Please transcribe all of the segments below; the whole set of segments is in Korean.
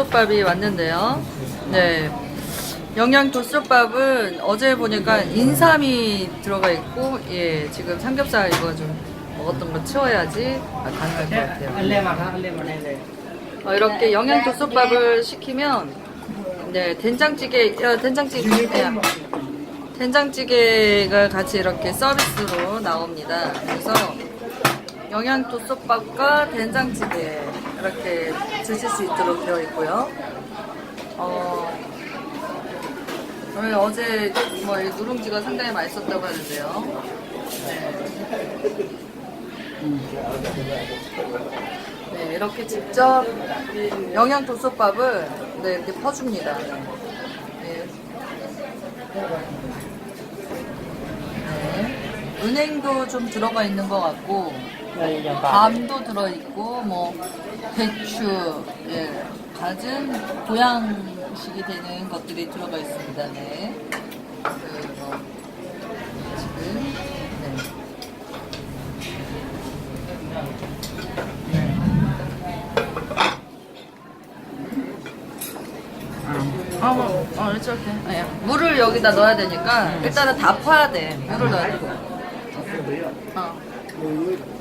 도수밥이 왔는데요. 네. 영양 도수밥은 어제 보니까 인삼이 들어가 있고, 예, 지금 삼겹살 이거 좀 먹었던 거 치워야지 아, 가능할 것 같아요. 어, 이렇게 영양 도수밥을 시키면, 네, 된장찌개, 어, 된장찌개, 야, 된장찌개가 같이 이렇게 서비스로 나옵니다. 그래서 영양 도수밥과 된장찌개. 이렇게 드실 수 있도록 되어 있고요. 어, 저희 어제 뭐이 누룽지가 상당히 맛있었다고 하는데요. 네. 네, 이렇게 직접 영양 도수밥을 네, 이렇게 퍼줍니다. 네. 네. 은행도 좀 들어가 있는 것 같고, 밤도 들어있고 뭐 배추 예, 가은 보양식이 되는 것들이 들어가 있습니다. 네. 그리고 지금 네. 음. 아, 뭐, 아, 어, 이렇게. 아니야. 예. 물을 여기다 넣어야 되니까 일단은 다 퍼야 돼. 물을 넣어야 돼. 어.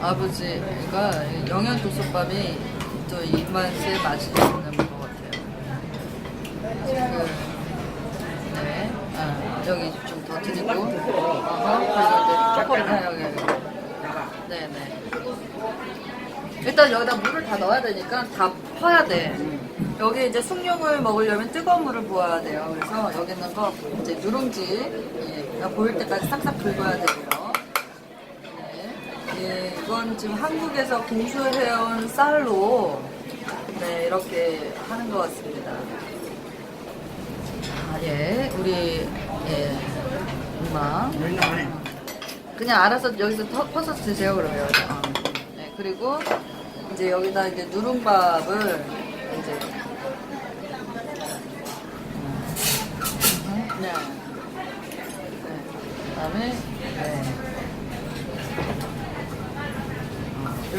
아버지가 영양 도수밥이 또 입맛에 맞지 않는 것 같아요. 지금 네, 아, 여기 좀 더 드리고, 어허, 그리고 이제 여기 여기. 네네. 일단 여기다 물을 다 넣어야 되니까 다 퍼야 돼. 여기 이제 숭늉을 먹으려면 뜨거운 물을 부어야 돼요. 그래서 여기 있는 거 이제 누룽지 예, 보일 때까지 싹싹 긁어야 되고요. 네. 예, 이건 지금 한국에서 공수해온 쌀로 네, 이렇게 하는 것 같습니다. 아, 예, 우리 예, 엄마. 그냥 알아서 여기서 터, 퍼서 드세요 그러면. 아, 네, 그리고 이제 여기다 이제 누룽밥을 이제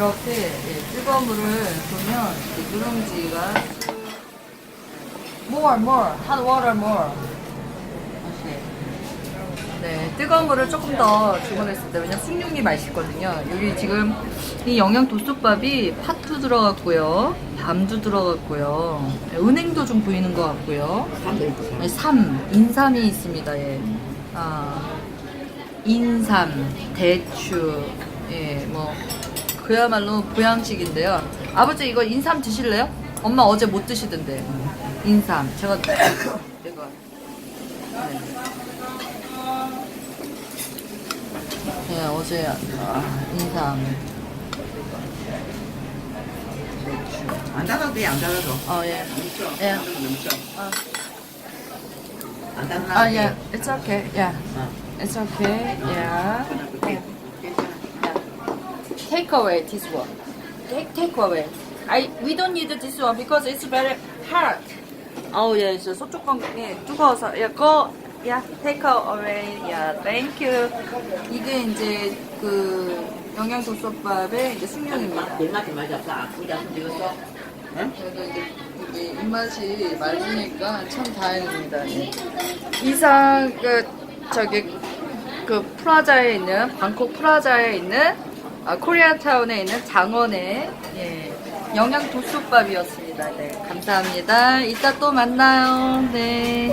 이렇게 예, 뜨거운 물을 보면 누룽지가 more more hot water more 네, 뜨거운 물을 조금 더 주문했을 때 왜냐면 숭늉이 맛있거든요. 여기 지금 이 영양 도쑥밥이 팥도 들어갔고요, 밤도 들어갔고요, 네, 은행도 좀 보이는 것 같고요. 네, 삼 인삼이 있습니다. 예. 아, 인삼, 대추, 예, 뭐 그야말로 보양식인데요. 아버지 이거 인삼 드실래요? 엄마 어제 못 드시던데. 인삼. 제가 이거. 네. 네 어제 아, 인삼. 안 달아도 돼, 안 달아도. 어, 예. 예. 넘쳐. 어. 안 달아도 아, 예. It's okay. Yeah. 어. It's okay. Yeah. take away this one. Take take away. I we don't need this one because it's very hard. Oh yeah, so 소쪽 관계 뜨거워서 yeah go yeah take away yeah thank you. 이게 이제 그 영양소솥밥의 이제 숙련입니다. 입맛이 맛이 없어 아프지 아프지 이거 응? 그래도 이제 우리 입맛이 맑으니까 참 다행입니다. 예. 이상 그 저기 그 프라자에 있는 방콕 프라자에 있는 아, 코리아타운에 있는 장원의 예, 영양 도수밥이었습니다. 네, 감사합니다. 이따 또 만나요. 네.